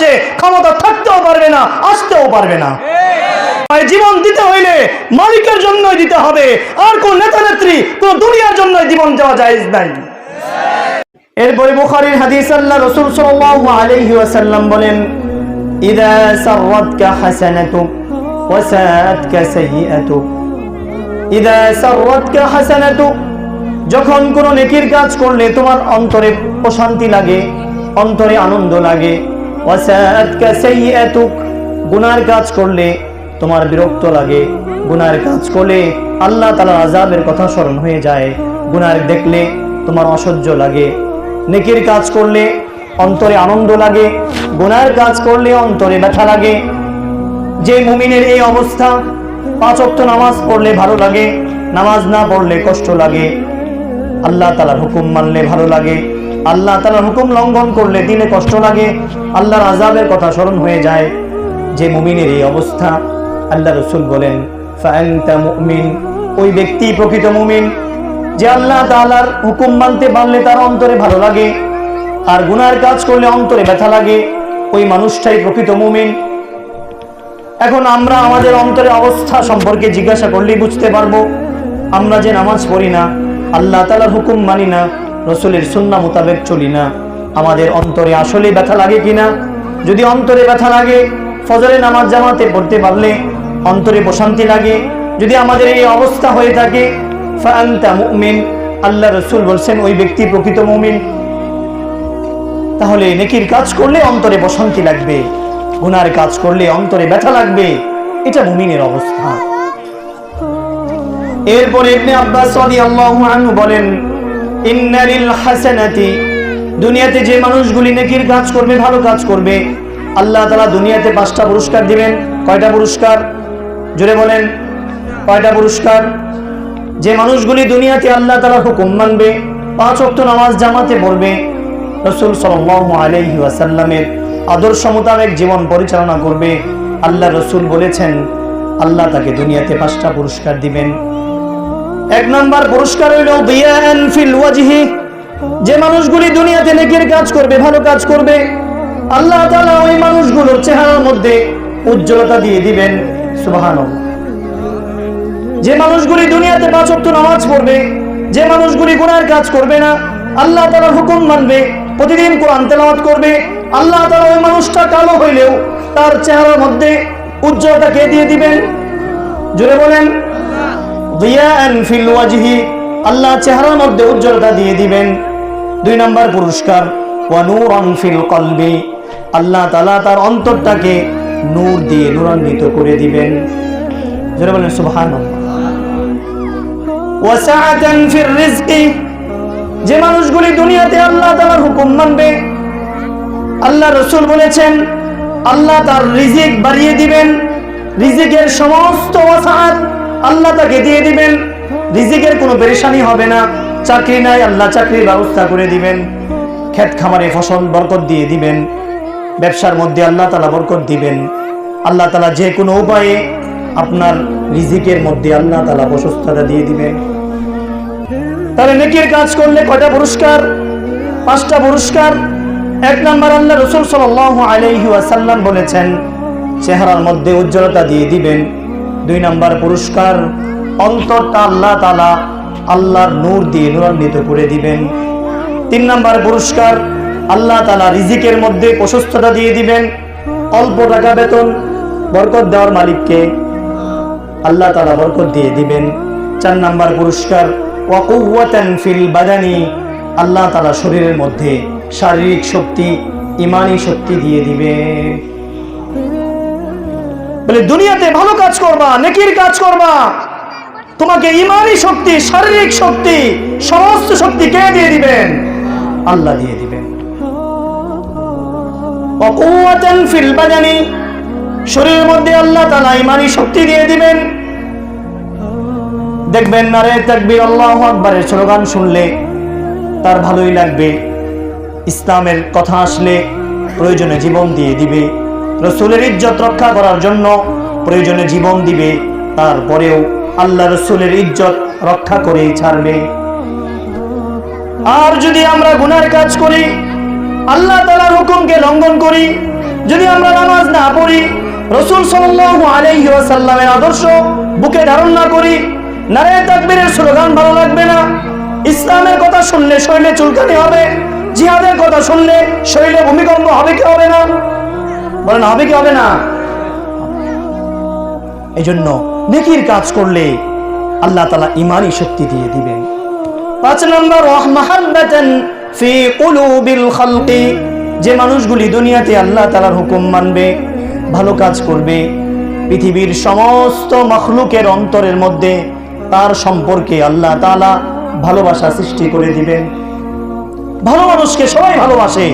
দেশে ক্ষমতা থাকতেও পারবে না, আসতেও পারবে না। জীবন দিতে হইলে মালিকের জন্যই দিতে হবে, আর কোন নেতা নেত্রী কোন দুনিয়ার জন্য জীবন দেওয়া যায় নাই। এরপরে বুখারীর হাদিস আল্লাহ রাসূল সাল্লাল্লাহু আলাইহি ওয়াসাল্লাম বলেন যখন কোন নেকির কাজ করলে তোমার অন্তরে প্রশান্তি লাগে, অন্তরে আনন্দ লাগে গুনার কাজ করলে তোমার বিরক্ত লাগে। গুনার কাজ করলে আল্লাহ তাআলার আযাবের কথা স্মরণ হয়ে যায়। গুনার দেখলে তোমার অসহ্য লাগে। নেকির কাজ করলে অন্তরে আনন্দ লাগে। গুনার কাজ করলে অন্তরে ব্যথা লাগে। যে মুমিনের এই অবস্থা, পাঁচ অক্ত নামাজ পড়লে ভালো লাগে, নামাজ না পড়লে কষ্ট লাগে। আল্লাহ তালার হুকুম মানলে ভালো লাগে। আল্লাহ তালার হুকুম লঙ্ঘন করলে দিলে কষ্ট লাগে। আল্লাহর আজাবের কথা স্মরণ হয়ে যায় যে মুমিনের এই অবস্থা। আল্লাহ রসুল বলেন মুমিন ওই ব্যক্তি প্রকৃত মুমিন, যে আল্লাহ তাআলার হুকুম মানতে পারলে তার অন্তরে ভালো লাগে, আর গুনার কাজ করলে অন্তরে ব্যথা লাগে, ওই মানুষটাই প্রকৃত মুমিন। এখন আমরা আমাদের অন্তরে অবস্থা সম্পর্কে জিজ্ঞাসা করলেই বুঝতে পারব, আমরা যে নামাজ পড়ি না, আল্লাহ তালার হুকুম মানি না, রসুলের সুন্না মোতাবেক চলি না। আমাদের অন্তরে আসলে ব্যথা লাগে কিনা? যদি অন্তরে ব্যথা লাগে, ফজরে নামাজ জামাতে পড়তে পারলে অন্তরে প্রশান্তি লাগে। যদি আমাদের এই অবস্থা হয়ে থাকে, ফাআনতা মুমিন, আল্লাহ রসুল বলছেন, ওই ব্যক্তি প্রকৃত মুমিন। তাহলে নেকির কাজ করলে অন্তরে প্রশান্তি লাগবে, গুনার কাজ করলে অন্তরে ব্যথা লাগবে, এটা মুমিনের অবস্থা। এরপরে আব্বাস বলেন দুনিয়াতে যে মানুষগুলি নেকির কাজ করবে, ভালো কাজ করবে, আল্লাহ তালা দুনিয়াতে পাঁচটা পুরস্কার দিবেন। কয়টা পুরস্কার? জোরে বলেন, কয়টা পুরস্কার? যে মানুষগুলি দুনিয়াতে আল্লাহ তাআলার হুকুম মানবে, পাঁচ ওয়াক্ত নামাজ জামাতে পড়বে, রসুল ওয়াসাল্লামের আদর্শ মোতাবেক জীবন পরিচালনা করবে, আল্লাহ রসুল বলেছেন, আল্লাহ তাকে দুনিয়াতে পাঁচটা পুরস্কার দিবেন। এক নম্বর পুরস্কার হইল দিয়ান ফিল ওয়াজহি। যে মানুষগুলি দুনিয়াতে নেকির কাজ করবে, ভালো কাজ করবে, আল্লাহ তাআলা ওই মানুষগুলোর চেহারার মধ্যে উজ্জ্বলতা দিয়ে দিবেন, সুবহানাল্লাহ। যে মানুষগুলি দুনিয়াতে পাঁচ ওয়াক্ত নামাজ পড়বে, যে মানুষগুলি গুনার কাজ করবে না, আল্লাহ তাআলার হুকুম মানবে, প্রতিদিন কোরআন তেলাওয়াত করবে, আল্লাহ তাআলা ওই মানুষটা কালো হইলেও তার চেহারার মধ্যে উজ্জ্বলতা কে দিয়ে দিবেন? জোরে বলেন। আল্লাহ চেহারার মধ্যে উজ্জ্বলতা দিয়ে দিবেন। দুই নম্বর পুরস্কার আল্লাহ তালা তার অন্তরটাকে নূর দিয়ে নূরান্বিত করে দিবেন। যে মানুষগুলি দুনিয়াতে আল্লাহ তাআলার হুকুম মানবে আল্লাহ রসুল বলেছেন, আল্লাহ তার রিজিক বাড়িয়ে দিবেন। রিজিকের সমস্ত ওয়াসাআত আল্লাহ তাকে দিয়ে দিবেন। রিজিকের কোনো পেরেশানি হবে না। চাকরি নাই, আল্লাহ চাকরির ব্যবস্থা করে দিবেন। ক্ষেত খামারে ফসল বরকত দিয়ে দিবেন। ব্যবসার মধ্যে আল্লাহ তালা বরকত দিবেন। আল্লাহ তালা যে কোনো উপায়ে আপনার রিজিকের মধ্যে আল্লাহ তালা প্রশস্ততা দিয়ে দিবেন। তাহলে নেকির কাজ করলে কয়টা পুরস্কার? পাঁচটা পুরস্কার। এক নম্বর আল্লাহ রসুল সাল্লাহ আলাইহি ওয়াসাল্লাম বলেছেন, চেহারার মধ্যে উজ্জ্বলতা দিয়ে দিবেন। দুই নম্বর পুরস্কার, অন্তরটা আল্লাহ তালা আল্লাহর নূর দিয়ে নূরান্বিত করে দিবেন। তিন নাম্বার পুরস্কার, আল্লাহ তালা রিজিকের মধ্যে প্রশস্ততা দিয়ে দিবেন। অল্প টাকা বেতন, বরকত দেওয়ার মালিককে আল্লাহ তালা বরকত দিয়ে দিবেন। চার নাম্বার পুরস্কার ফিল বাদানি, আল্লাহ তালা শরীরের মধ্যে শারীরিক শক্তি, ইমানি শক্তি দিয়ে দিবে বলে, দুনিয়াতে ভালো কাজ করবা, নেকির কাজ করবা। তোমাকে ইমানি শক্তি, শারীরিক শক্তি, সমস্ত শক্তি কে দিয়ে দিবেন? আল্লাহ দিয়ে দিবেন। ওয়াকুয়াতান ফিল শরীরের মধ্যে আল্লাহ তালা ইমানি শক্তি দিয়ে দিবেন। দেখবেন নারে তাকবীর, আল্লাহ আকবরের স্লোগান শুনলে তার ভালোই লাগবে। ইসলামের কথা আসলে প্রয়োজনে জীবন দিয়ে দিবে। রসুলের ইজ্জত রক্ষা করার জন্য প্রয়োজনে জীবন দিবে। তারপরেও আল্লাহ রসুলের ইজ্জত রক্ষা করেই ছাড়বে। আর যদি আমরা গুনার কাজ করি, আল্লাহ তালার হুকুমকে লঙ্ঘন করি, যদি আমরা নামাজ না পড়ি, রসুল সাল্লাল্লাহু আলাইহি ওয়াসাল্লামের আদর্শ বুকে ধারণ না করি নারে তাকবীরের স্লোগান ভালো লাগবে না। ইসলামের কথা শুনলে শরীরে চুলকানি হবে, জিহাদের কথা শুনলে শরীরে ভূমিকম্প হবে কি হবে না? বলেন, হবে কি হবে না? এই জন্য নেকির কাজ করলে আল্লাহ তালা ইমানই শক্তি দিয়ে দিবেন। পাঁচ নম্বর যে মানুষগুলি দুনিয়াতে আল্লাহ তালার হুকুম মানবে, ভালো কাজ করবে, পৃথিবীর সমস্ত মখলুকের অন্তরের মধ্যে তার সম্পর্কে আল্লাহ তালা ভালোবাসা সৃষ্টি করে দিবেন। ভালো মানুষকে সবাই ভালোবাসে।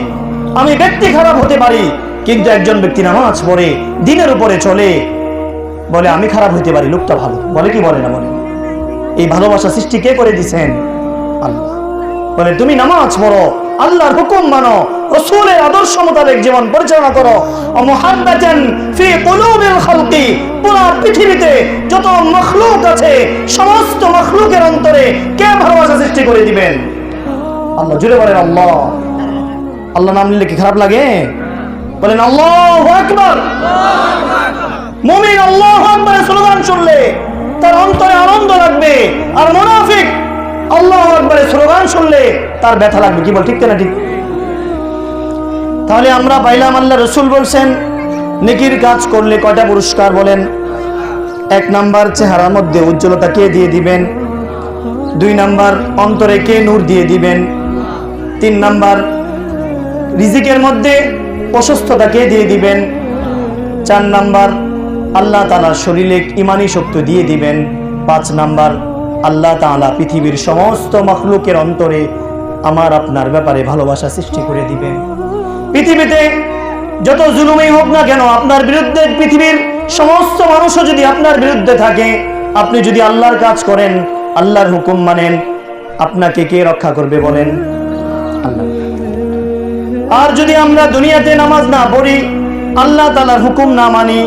আমি ব্যক্তি খারাপ হতে পারি, কিন্তু একজন ব্যক্তি নামাজ পড়ে, দিনের উপরে চলে বলে, আমি খারাপ হইতে পারি, লোকটা ভালো। বলে কি বলে না বলে? এই ভালোবাসা সৃষ্টি কে করে দিছেন? আল্লাহ। বলে, তুমি নামাজ পড়ো, আল্লাহর হুকুম মানো, রসুলের আদর্শ মোতাবেক জীবন পরিচালনা করো। পুরো পৃথিবীতে যত মখলুক আছে, সমস্ত মখলুকের অন্তরে কে ভালোবাসা সৃষ্টি করে দিবেন? আল্লাহ জুড়ে বলেন, আল্লাহ। আল্লাহ নাম নিলে কি খারাপ লাগে? বলেন, আল্লাহ আকবার। মুমিন আল্লাহ আকবরের স্লোগান শুনলে তার অন্তরে আনন্দ লাগবে আর মুনাফিক আল্লাহ আকবরের স্লোগান শুনলে তার ব্যথা লাগবে। কি বল, ঠিক না ঠিক? তাহলে আমরা পাইলাম আল্লাহ রসুল বলছেন, নেকির কাজ করলে কয়টা পুরস্কার বলেন? এক নাম্বার চেহারার মধ্যে উজ্জ্বলতা কে দিয়ে দিবেন? দুই নাম্বার অন্তরে কে নূর দিয়ে দিবেন? তিন নাম্বার রিজিকের মধ্যে প্রশস্ততা কে দিয়ে দিবেন? চার নাম্বার আল্লাহ তালার শরীরে ইমানি শক্তি দিয়ে দিবেন। পাঁচ নাম্বার, আল্লাহ তাআলা পৃথিবীর সমস্ত মখলুকের অন্তরে আমার আপনার ব্যাপারে ভালোবাসা সৃষ্টি করে দিবেন। পৃথিবীতে যত জুলুমেই হোক না কেন, আপনার বিরুদ্ধে পৃথিবীর সমস্ত মানুষও যদি আপনার বিরুদ্ধে থাকে, আপনি যদি আল্লাহর কাজ করেন, আল্লাহর হুকুম মানেন, আপনাকে কে রক্ষা করবে বলেন? আর যদি আমরা দুনিয়াতে নামাজ না পড়ি, আল্লাহ তালার হুকুম না মানি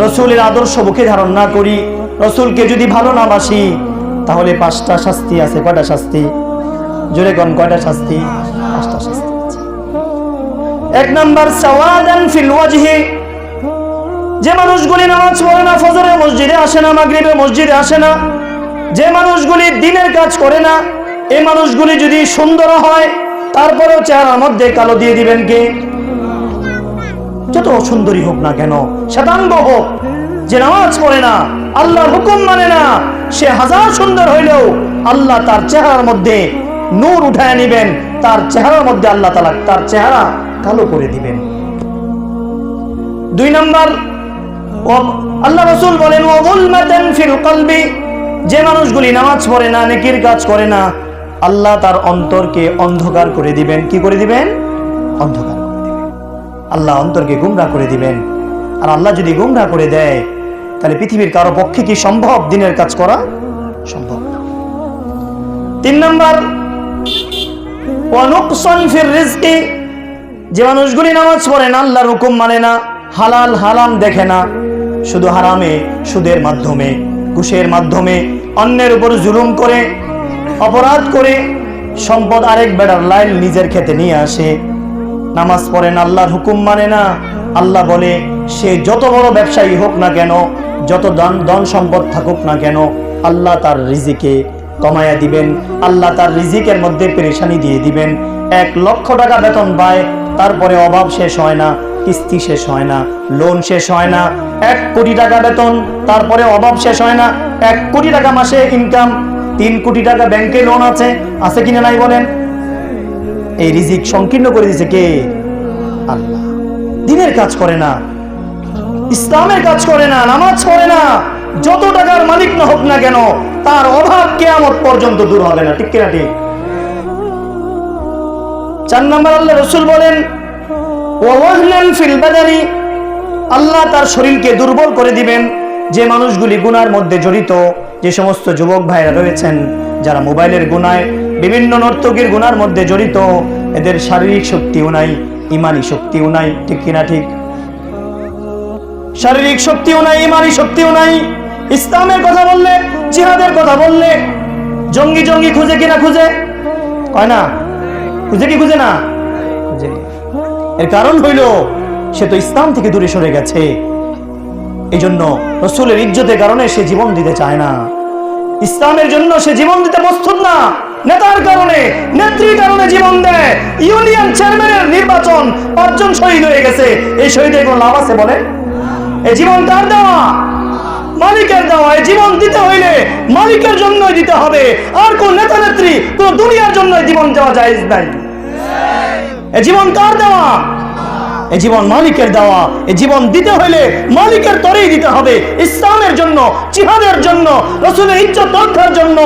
রসুলের আদর্শ বুকে ধারণ না করি, রসুলকে যদি ভালো না বাসি, তাহলে পাঁচটা শাস্তি আছে, কয়টা শাস্তি? জোরে কোন, কয়টা শাস্তি? পাঁচটা শাস্তি। এক নাম্বার যে মানুষগুলি নামাজ পড়ে না, ফজরের মসজিদে আসে না, মাগরিবে মসজিদে আসে না, যে মানুষগুলি দিনের কাজ করে না এই মানুষগুলি যদি সুন্দর হয়, তারপরেও চেহারার মধ্যে কালো দিয়ে দিবেন কে? যত সুন্দরী হোক না কেন শ্বেতাঙ্গ হোক যে নামাজ পড়ে না, আল্লাহর হুকুম মানে না, সে হাজার সুন্দর হইলেও আল্লাহ তার চেহারার মধ্যে নূর উঠায় নিবেন, তার চেহারার মধ্যে আল্লাহ তালা তার চেহারা কালো করে দিবেন। দুই নম্বর আল্লাহ রসুল বলেন ফিল কলবি, যে মানুষগুলি নামাজ পড়ে না, নেকির কাজ করে না, আল্লাহ তার অন্তরকে অন্ধকার করে দিবেন। কি করে দিবেন? অন্ধকার করে দিবেন। আল্লাহ অন্তরকে গুমরা করে দিবেন। আর আল্লাহ যদি গুমরা করে দেয়, তাহলে পৃথিবীর কারও পক্ষে কি সম্ভব দিনের কাজ করা সম্ভব না। তিন নম্বর যে মানুষগুলি নামাজ পড়ে না, আল্লাহর হুকুম মানে না, হালাল হারাম দেখে না, শুধু হারামে, সুদের মাধ্যমে, ঘুষের মাধ্যমে, অন্যের উপর জুলুম করে, অপরাধ করে, সম্পদ আরেক বেড়ার লাইন নিজের খেতে নিয়ে আসে নামাজ পড়েন আল্লাহর হুকুম মানে না। আল্লাহ বলে, সে যত বড় ব্যবসায়ী হোক না কেন, যত দান ধন সম্পদ থাকুক না কেন, আল্লাহ তার রিজিকে কমায়া দিবেন। আল্লাহ তার রিজিকের মধ্যে পেরেশানি দিয়ে দিবেন। এক লক্ষ টাকা বেতন পায়, তারপরে অভাব শেষ হয় না, কিস্তি শেষ হয় না, লোন শেষ হয় না। এক কোটি টাকা বেতন, তারপরে অভাব শেষ হয় না। এক কোটি টাকা মাসে ইনকাম তিন কোটি টাকা ব্যাংকে লোন আছে আছে কিনা নাই বলেন? এই রিজিক সংকীর্ণ করে দিয়েছে কে? আল্লাহ। দিনের কাজ করে না, ইসলামের কাজ করে না, নামাজ পড়ে না, যত টাকার মালিক না হোক না কেন, তার অভাব কেয়ামত পর্যন্ত দূর হবে না। ঠিক কিনা ঠিক? চার নম্বর আল্লাহ রসুল বলেন আল্লাহ তার শরীরকে দুর্বল করে দিবেন। যে মানুষগুলি গুনার মধ্যে জড়িত, যে সমস্ত যুবক ভাইরা রয়েছেন, যারা মোবাইলের গুনায় বিভিন্ন নর্তকীর গুনার মধ্যে জড়িত। এদের শারীরিক শক্তিও নাই, ইমানি শক্তিও নাই, ঠিক কিনা ঠিক? শারীরিক শক্তিও নাই, ইমানি শক্তিও নাই। ইসলামের কথা বললে, জিহাদের কথা বললে, জঙ্গি জঙ্গি খুঁজে কিনা খুঁজে? কয় না? খুঁজে কি খুঁজে না? এর কারণ হইল, সে তো ইসলাম থেকে দূরে সরে গেছে। এই জন্য রসুলের ইজ্জতের কারণে সে জীবন দিতে চায় না। ইসলামের জন্য সে জীবন দিতে প্রস্তুত না। নেতার কারণে, নেত্রীর কারণে জীবন দেয়। ইউনিয়ন চেয়ারম্যানের নির্বাচন পাঁচজন শহীদ হয়ে গেছে। এই শহীদের কোনো লাভ আছে বলে এই জীবন তার দেওয়া? মালিকের দেওয়া। এই জীবন দিতে হইলে মালিকের জন্যই দিতে হবে। আর কোন নেতা নেত্রী কোন দুনিয়ার জন্য জীবন দেওয়া যায় নাই। এই জীবন কার দেওয়া? এই জীবন মালিকের দেওয়া। এই জীবন দিতে হইলে মালিকের তরেই দিতে হবে। ইসলামের জন্য, জিহাদের জন্য, রসুলের ইজ্জত রক্ষার জন্য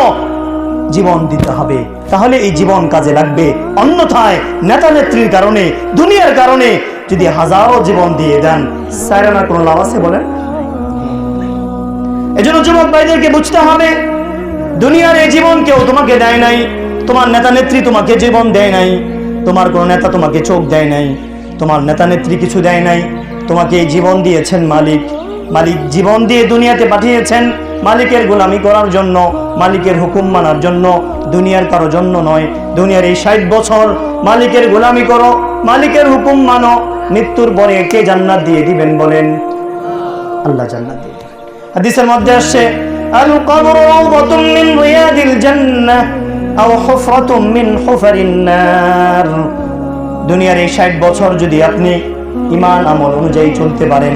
জীবন দিতে হবে। তাহলে এই জীবন কাজে লাগবে। অন্যথায় নেতা নেত্রীর কারণে, দুনিয়ার কারণে যদি হাজারো জীবন দিয়ে দেন সাইরানা কোনো লাভ আছে বলেন? এজন্য যুবক ভাইদেরকে বুঝতে হবে, দুনিয়ার এই জীবন কেউ তোমাকে দেয় নাই, তোমার নেতা নেত্রী তোমাকে জীবন দেয় নাই, তোমার কোনো নেতা তোমাকে চোখ দেয় নাই, তোমার নেতা নেত্রী কিছু দেয় নাই, তোমাকে এই জীবন দিয়েছেন মালিক। মালিক জীবন দিয়ে দুনিয়াতে পাঠিয়েছেন মালিকের গোলামি করার জন্য, মালিকের হুকুম মানার জন্য, দুনিয়ার কারও জন্য নয়। দুনিয়ার এই ষাট বছর মালিকের গোলামি করো, মালিকের হুকুম মানো, মৃত্যুর পরে কে জান্নাত দিয়ে দিবেন বলেন? আল্লাহ জান্নাত দিয়ে দিবেন। হাদিসের মধ্যে আসছে, আল কবর মিন জান্নাহ আও হুফরাতুম মিন হুফারিন নার। দুনিয়ার এই 60 বছর যদি আপনি ইমান আমল অনুযায়ী চলতে পারেন,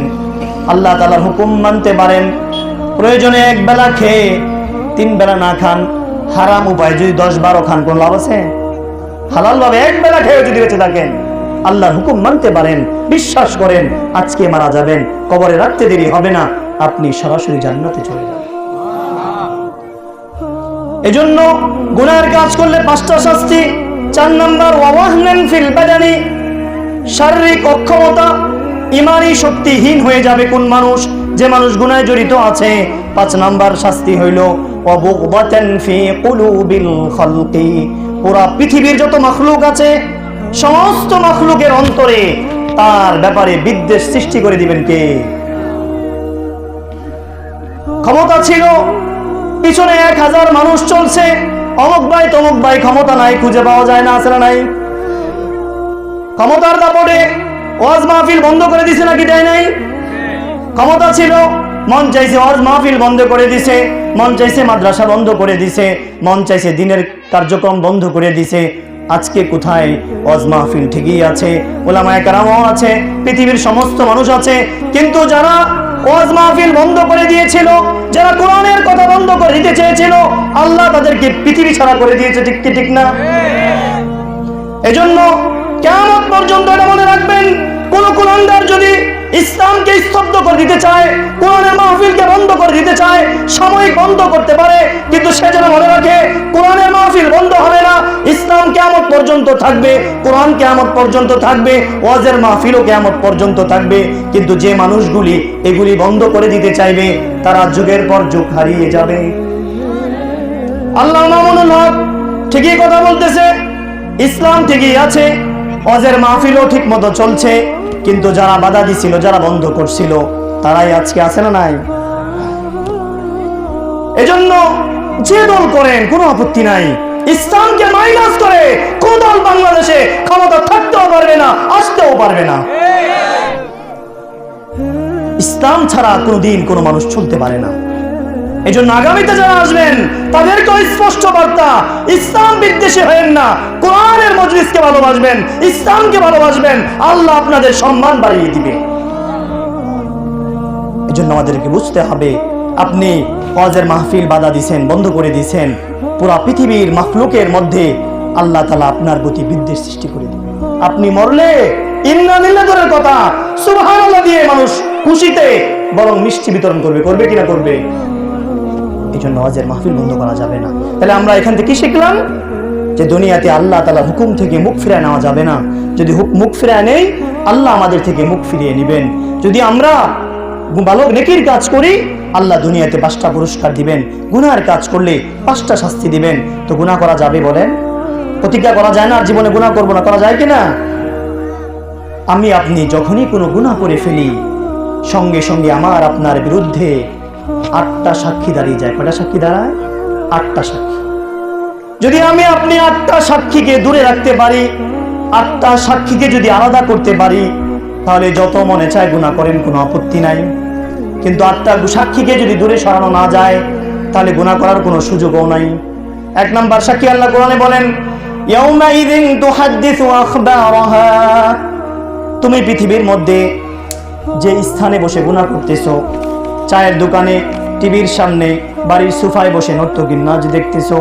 আল্লাহ তালার হুকুম মানতে পারেন প্রয়োজনে এক বেলা খেয়ে তিন বেলা না খান, হারাম উপায়। যদি দশ বারো খান, কোন লাভ আছে? হালাল ভাবে এক বেলা খেয়ে যদি বেঁচে থাকেন, আল্লাহর হুকুম মানতে পারেন, বিশ্বাস করেন, আজকে মারা যাবেন, কবরে রাখতে দেরি হবে না, আপনি সরাসরি জান্নাতে চলে যাবেন এজন্য গুনার কাজ করলে পাঁচটা শাস্তি, চার নাম্বার, ওয়াহনান ফিল বাদানি। শারীরিক অক্ষমতা ইমানি শক্তিহীন হয়ে যাবে কোন মানুষ। যে মানুষ গুনায় জড়িত আছে, পাঁচ নাম্বার শাস্তি হইল পুরা পৃথিবীর যত মাখলুক আছে, সমস্ত মাখলুকের অন্তরে তার ব্যাপারে বিদ্বেষ সৃষ্টি করে দিবেন কে? ক্ষমতা ছিল, পিছনে এক হাজার মানুষ চলছে, অমুক ভাই তমুক ভাই ক্ষমতা নাই, খুঁজে পাওয়া যায় না আসলে নাই? ক্ষমতার দাপটে ওয়াজ মাহফিল বন্ধ করে দিছে নাকি দেয় নাই? ক্ষমতা ছিল, মন চাইছে ওয়াজ মাহফিল বন্ধ করে দিছে, মন চাইছে মাদ্রাসা বন্ধ করে দিছে, মন চাইছে দিনের কার্যক্রম বন্ধ করে দিছে। আজকে কোথায় ওয়াজ মাহফিল ঠিকই আছে, ওলামায় কারামও আছে, পৃথিবীর সমস্ত মানুষ আছে, কিন্তু যারা ওয়াজ মাহফিল বন্ধ করে দিয়েছিল, যারা কোরআনের কথা বন্ধ করে দিতে চেয়েছিল, আল্লাহ তাদেরকে পৃথিবী ছাড়া করে দিয়েছে, ঠিক কি ঠিক না? এজন্য কেমন পর্যন্ত এটা মনে রাখবেন, কোন কোরআনদার যদি ইসলামকে স্তব্ধ করে দিতে চায়, কোরআনের মাহফিলকে বন্ধ করে দিতে চায়, সাময়িক বন্ধ করতে পারে, কিন্তু সে যেন মনে রাখে, কোরআনের মাহফিল বন্ধ হবে না, ইসলাম কেমন পর্যন্ত থাকবে, কোরআন কেমন পর্যন্ত থাকবে, ওয়াজের মাহফিলও কেমন পর্যন্ত থাকবে, কিন্তু যে মানুষগুলি এগুলি বন্ধ করে দিতে চাইবে, তারা যুগের পর যুগ হারিয়ে যাবে। আল্লাহ মামুনুল ঠিকই কথা বলতেছে, ইসলাম ঠিকই আছে অজের মাহফিলও ঠিক মতো চলছে কিন্তু যারা বাধা দিছিল, যারা বন্ধ করছিল, তারাই আজকে আছে না নাই? এজন্য যে দল করেন কোনো আপত্তি নাই। ইসলামকে মাইনাস করে, কোন দল বাংলাদেশে ক্ষমতা থাকতেও পারবে না, আসতেও পারবে না। ইসলাম ছাড়া কোনো দিন কোনো মানুষ চলতে পারে না। এই জন্য আগামীতে যারা আসবেন স্পষ্ট বার্তা, ইসলাম বিদ্বেষী হয়েন না। কোরআনের মজলিসকে ভালোবাসবেন, ইসলামকে ভালোবাসবেন, আল্লাহ আপনাদের সম্মান বাড়িয়ে দিবে। আমাদেরকে বুঝতে হবে, আপনি ওয়াজের মাহফিল বাধা দিছেন, বন্ধ করে দিছেন, পুরা পৃথিবীর মাখলুকের মধ্যে আল্লাহ তালা আপনার প্রতি বিদ্বেষ সৃষ্টি করে দিবে আপনি মরলে ইন্না নিল্লাদরের কথা, সুবহানাল্লাহ দিয়ে মানুষ খুশিতে বরং মিষ্টি বিতরণ করবে করবে কিনা করবে? এই জন্য ওয়াজের মাহফিল বন্ধ করা যাবে না। তাহলে আমরা এখান থেকে কি শিখলাম? যে দুনিয়াতে আল্লাহ তালা হুকুম থেকে মুখ ফিরায় নেওয়া যাবে না। যদি মুখ ফিরায় নেই, আল্লাহ আমাদের থেকে মুখ ফিরিয়ে নেবেন। যদি আমরা ভালো নেকির কাজ করি, আল্লাহ দুনিয়াতে পাঁচটা পুরস্কার দিবেন। গুনার কাজ করলে পাঁচটা শাস্তি দিবেন। তো গুনাহ করা যাবে বলেন? প্রতিজ্ঞা করা যায় না আর জীবনে গুনাহ করব না, করা যায় কিনা? আমি আপনি যখনই কোনো গুনাহ করে ফেলি, সঙ্গে সঙ্গে আমার আপনার বিরুদ্ধে আটটা সাক্ষী দাঁড়িয়ে যায়। কটা সাক্ষী দাঁড়ায়? আটটা সাক্ষী। যদি আমি আপনি আটটা সাক্ষীকে দূরে রাখতে পারি, আটটা সাক্ষীকে যদি আলাদা করতে পারি, তাহলে যত মনে চায় গুণা করেন, কোনো আপত্তি নাই। কিন্তু আত্মার সাক্ষীকে যদি দূরে সরানো না যায়, তাহলে গুণা করার কোনো সুযোগও নাই। এক নম্বর সাক্ষী আল্লাহ কোরআনে বলেন তুমি পৃথিবীর মধ্যে যে স্থানে বসে গুণা করতেছো চায়ের দোকানে, টিভির সামনে, বাড়ির সোফায় বসে নর্তকীর নাচ দেখতেছো।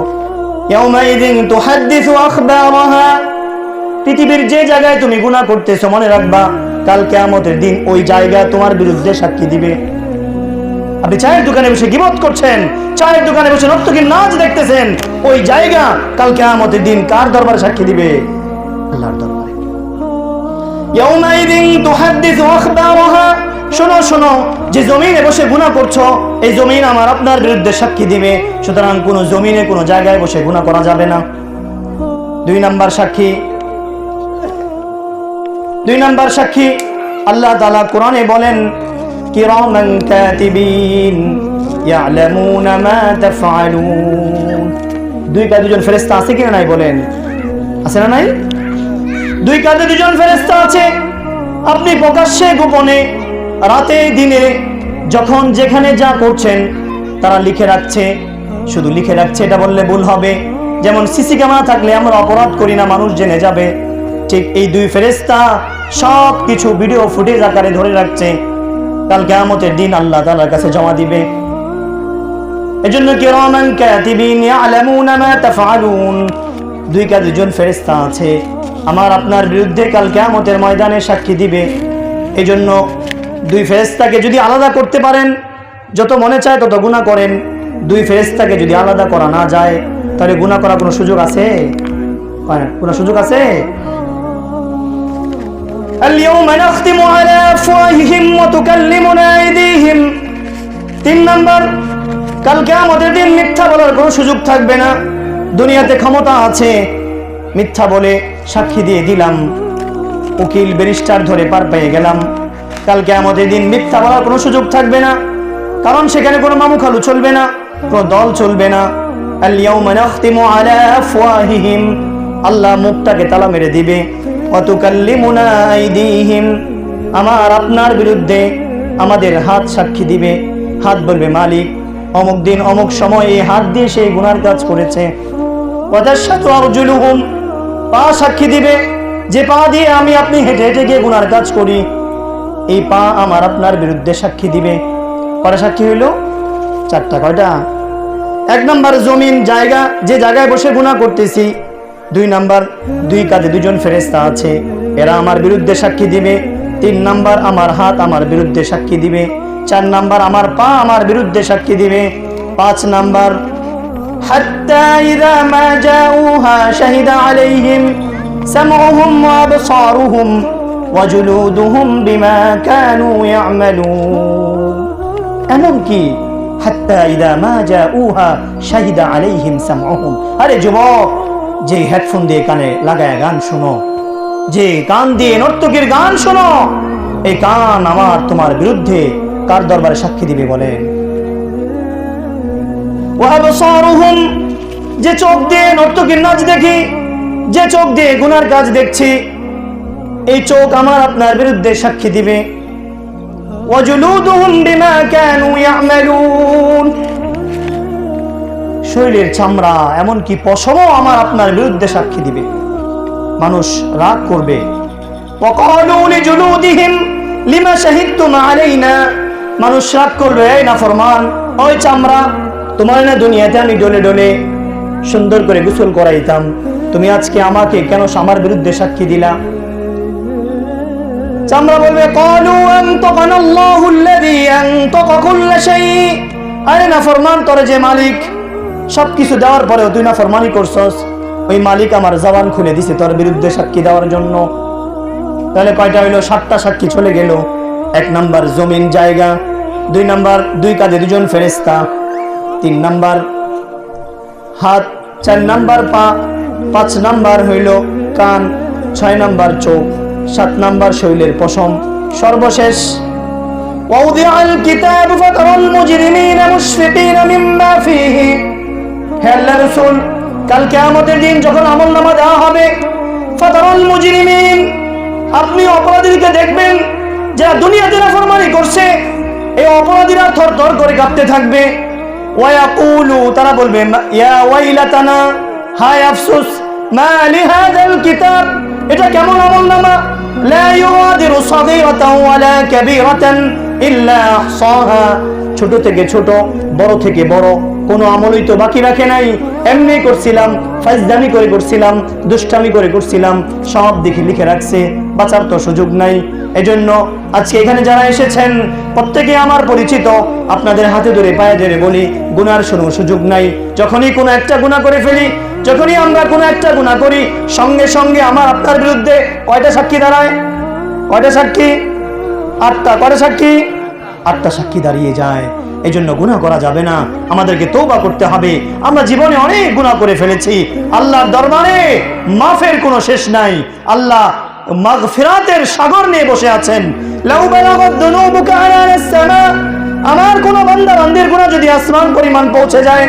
পৃথিবীর যে জায়গায় তুমি গুনাহ করতেছো মনে রাখবা, কাল কেয়ামতের দিন ওই জায়গা তোমার বিরুদ্ধে সাক্ষী দিবে। আপনি চায়ের দোকানে বসে গিবত করছেন, চায়ের দোকানে বসে নর্তকীর নাচ দেখতেছেন, ওই জায়গা কাল কেয়ামতের দিন কার দরবারে সাক্ষী দিবে? আল্লাহর দরবারে। ইয়াউমাইদিন তুহাদ্দিসু আখবারাহা। শোনো শোনো, যে জমিনে বসে গুনাহ করছ, এই জমিন আমার আপনার বিরুদ্ধে সাক্ষী দিবে। সুতরাং কোনো জমিনে, কোনো জায়গায় বসে গুনাহ করা যাবে না। দুই নাম্বার সাক্ষী। দুই নাম্বার সাক্ষী, আল্লাহ তাআলা কোরআনে বলেন, কিরামান কাতিবিন ইয়ালামুনা মা তাফআলুন। দুই কাঁধে দুজন ফেরেশতা আছে কিনা নাই বলেন? আছে না নাই? দুই কাঁধে দুজন ফেরেশতা আছে। আপনি প্রকাশ্যে গোপনে রাতে দিনে যখন যেখানে যা করছেন, তারা লিখে রাখছে, শুধু লিখে রাখছে, এটা বললে ভুল হবে। যেমন সিসি ক্যামেরা থাকলে আমরা অপরাধ করি না, মানুষ জেনে যাবে। ঠিক এই দুই ফেরেস্তা সব কিছু ভিডিও ফুটেজ আকারে ধরে রাখছে। কাল কেয়ামতের দিন আল্লাহ তাআলার কাছে জমা দিবে। এজন্য কিরামান কাতিবিন ইয়ালামুনা মা তাফআলুন। দুই কাজ দুজন ফেরেশতা আছে। আমার আপনার বিরুদ্ধে কাল কিয়ামতের ময়দানে সাক্ষী দিবে। এজন্য দুই ফেরেশতাকে যদি আলাদা করতে পারেন যত মনে চায় তত গুনাহ করেন দুই ফেরেশতাকে যদি আলাদা করা না যায় তাহলে গুনাহ করার কোনো সুযোগ আছে হয় না? কোনো সুযোগ আছে اليوم نختم على أفواههم وتكلمنا أيديهم তিন নাম্বার কালকে আমাদের দিন মিথ্যা বলার কোনো সুযোগ থাকবে না দুনিয়াতে ক্ষমতা আছে মিথ্যা বলে সাক্ষী দিয়ে দিলাম উকিল ব্যারিস্টার ধরে পার পেয়ে গেলাম কালকে আমাদের দিন মিথ্যা বলার কোনো সুযোগ থাকবে না। কারণ সেখানে কোনো মামু খালু চলবে না, কোনো দল চলবে না। আল্লাহ মুখটাকে তালা মেরে দিবে। আমার আপনার বিরুদ্ধে আমাদের হাত সাক্ষী দিবে। হাত বলবে, মালিক, অমুক দিন অমুক সময় এই হাত দিয়ে সেই গুনার কাজ করেছে। পা সাক্ষী দিবে। যে পা দিয়ে আমি আপনি হেঁটে হেঁটে গিয়ে গুনার কাজ করি এই পা আমার আপনার বিরুদ্ধে সাক্ষী দিবে কটা সাক্ষী হইল চারটা কয়টা এক নাম্বার জমিন জায়গা যে জায়গায় বসে গুণা করতেছি দুই নাম্বার দুই কাঁধে দুজন ফেরেস্তা আছে এরা আমার বিরুদ্ধে সাক্ষী দিবে তিন নাম্বার আমার হাত আমার বিরুদ্ধে সাক্ষী দিবে চার নাম্বার আমার পা আমার বিরুদ্ধে সাক্ষী দিবে পাঁচ নাম্বার حتى إذا ما جاءوها شهد عليهم سمعهم وأبصارهم وجلودهم بما كانوا يعملون এমনকি হাত্তা ইদা মা জাউহা শাহিদা আলাইহিম সামউহুম আরে যুবক যে হেডফোন দিয়ে কানে লাগায় গান শোনো যে কান দিয়ে নর্তকীর গান শোনো এই কান আমার তোমার বিরুদ্ধে কার দরবারে সাক্ষী দিবে বলেন ওয়াবসারুহুম যে চোখ দিয়ে নর্তকীর নাচ দেখি যে চোখ দিয়ে গুনার কাজ দেখছি এই চোখ আমার আপনার বিরুদ্ধে সাক্ষী দিবে। শরীরের চামড়া, এমনকি পশমও আমার আপনার বিরুদ্ধে সাক্ষী দিবে। মানুষ রাগ করবে। মানুষ রাগ করবে, এই না ফরমান ওই চামড়া, তোমার না দুনিয়াতে আমি ডলে ডলে সুন্দর করে গোসল করাইতাম। তুমি আজকে আমাকে কেন আমার বিরুদ্ধে সাক্ষী দিলা? চামড়া বলবে, কলু আরে না, ফরমান তোরে যে মালিক। সবকিছু দেওয়ার পরেও তুই না ফরমানি করছস। ওই মালিক আমার জবান খুলে দিছে তোর বিরুদ্ধে সাক্ষী দেওয়ার জন্য। তাহলে কয়টা হইল? সাতটা সাক্ষী চলে গেল। এক নাম্বার জমিন জায়গা, দুই নাম্বার দুই কাজে দুজন ফেরেস্তা তিন নাম্বার হাত, চার নাম্বার পা, পাঁচ নাম্বার হইল কান, ছয় নাম্বার চোখ। সাত নাম্বার শৈলের পশম সর্বশেষ ووضع الكتاب فترى المجرمين مشفقين مما فيه হে আল্লাহ রসুল কাল কেয়ামতের দিন যখন আমল নামা দেওয়া হবে ফাতারাল মুজরিমিন আপনি অপরাধীকে দেখবেন যারা দুনিয়াতে নাফরমানি করছে এই অপরাধীরা থর থর করে কাঁপতে থাকবে ওয়াকুলু তারা বলবে মা- ইয়া ওয়াইলাতানা হায় আফসোস মা লিহাদাল কিতাব এটা কেমন আমলনামা লা يغادر صغيرة ولا كبيرة إلا أحصاها। ছোট থেকে ছোট, বড় থেকে বড়, কোনো আমলই তো বাকি রাখে নাই। এমনি করছিলাম ফাইজদামি করে করছিলাম, দুষ্টামি করে করছিলাম, সব দেখে লিখে রাখছে। বাঁচার তো সুযোগ নাই। এজন্য আজকে এখানে যারা এসেছেন, প্রত্যেকে আমার পরিচিত, আপনাদের হাতে ধরে, পায়ে ধরে বলি, গুনার কোনো সুযোগ নাই। যখনই কোনো একটা গুণা করে ফেলি, যখনই আমরা কোনো একটা গুণা করি, সঙ্গে সঙ্গে আমার আপনার বিরুদ্ধে কয়টা সাক্ষী দাঁড়ায়? কয়টা সাক্ষী? আটটা। কয়টা সাক্ষী? আটটা সাক্ষী দাঁড়িয়ে যায়। এই জন্য গুণা করা যাবে না। আমাদেরকে তৌবা করতে হবে। আমরা জীবনে অনেক গুণা করে ফেলেছি। আল্লাহর দরবারে মাফের কোনো শেষ নাই। আল্লাহ মাগফিরাতের সাগর নিয়ে বসে আছেন। আমার কোন বান্দা বান্দির গুনাহ যদি আসমান পরিমাণ পৌঁছে যায়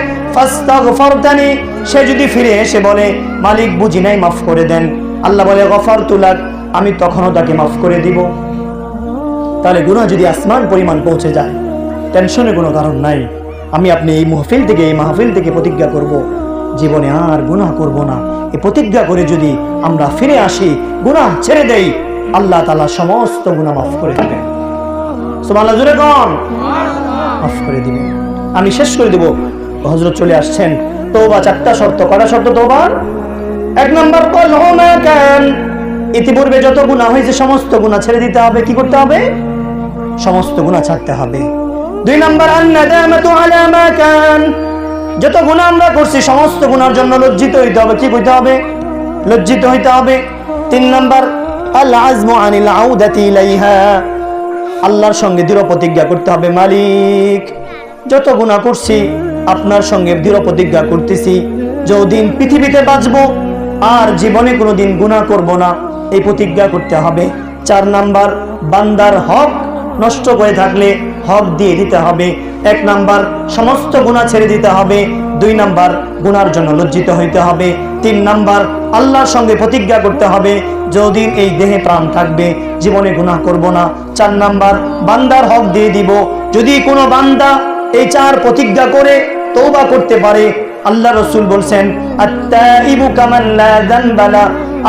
সে যদি ফিরে এসে বলে, মালিক বুঝি নাই, মাফ করে দেন। আল্লাহ বলে, গফারতু লাক, আমি তখনও তাকে মাফ করে দিব। তাহলে গুনাহ যদি আসমান পরিমাণ পৌঁছে যায় টেনশনের কোনো কারণ নাই। আমি আপনি এই মহফিল থেকে, এই মাহফিল থেকে প্রতিজ্ঞা করব। জীবনে আর গুনাহ করব না। এই প্রতিজ্ঞা করে যদি আমরা ফিরে আসি, গুনাহ ছেড়ে দেই, আল্লাহ তালা সমস্ত গুনাহ মাফ করে দেবেন। সুবহানাল্লাহ জুড়ে কন। মাফ করে দিবেন। আমি শেষ করে দেব। হজরত চলে আসছেন। তৌবা চারটা শর্ত। কটা শর্ত তৌবার এক নম্বর ইতিপূর্বে যত গুণা হয়েছে, সমস্ত গুণা ছেড়ে দিতে হবে। কি করতে হবে? সমস্ত গুণা ছাড়তে হবে। দুই নম্বর, আন্নাদামাতু আলা মা কান। যত গুণা আমরা করছি, সমস্ত গুণার জন্য লজ্জিত হইতে হবে। কি কইতে হবে? লজ্জিত হইতে হবে। তিন নম্বর আল্লাহর সঙ্গে দৃঢ় প্রতিজ্ঞা করতে হবে। মালিক, যত গুণা করছি, আপনার সঙ্গে দৃঢ় প্রতিজ্ঞা করতেছি। যদিন পৃথিবীতে বাঁচব, আর জীবনে কোনোদিন গুণা করব না, এই প্রতিজ্ঞা করতে হবে। চার নাম্বার, বান্দার হক নষ্ট করে থাকলে হক দিয়ে দিতে হবে। এক নাম্বার, সমস্ত গুণা ছেড়ে দিতে হবে। দুই নাম্বার, গুনার জন্য লজ্জিত হইতে হবে। তিন নাম্বার, আল্লাহর সঙ্গে প্রতিজ্ঞা করতে হবে। যদিন এই দেহে প্রাণ থাকবে, জীবনে গুনাহ করব না। চার নাম্বার, বান্দার হক দিয়ে দিব। যদি কোনো বান্দা এই চার প্রতিজ্ঞা করে তৌবা করতে পারে, আল্লাহ রসুল বলছেন।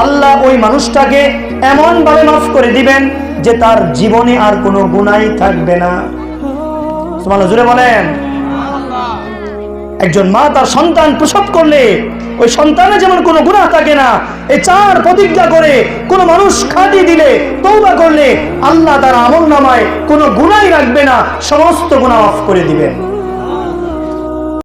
আল্লাহ ওই মানুষটাকে এমন ভাবে মাফ করে দিবেন যে তার জীবনে আর কোনো গুণাই থাকবে না। সুবহানাল্লাহ জুড়ে বলেন। একজন মা তার সন্তান প্রসব করলে, ওই সন্তানে যেমন কোনো গুণা থাকে না, এই চার প্রতিজ্ঞা করে কোনো মানুষ খাটি দিলে তৌবা করলে, আল্লাহ তার আমল নামায় কোনো গুণাই রাখবে না, সমস্ত গুণা অফ করে দিবেন।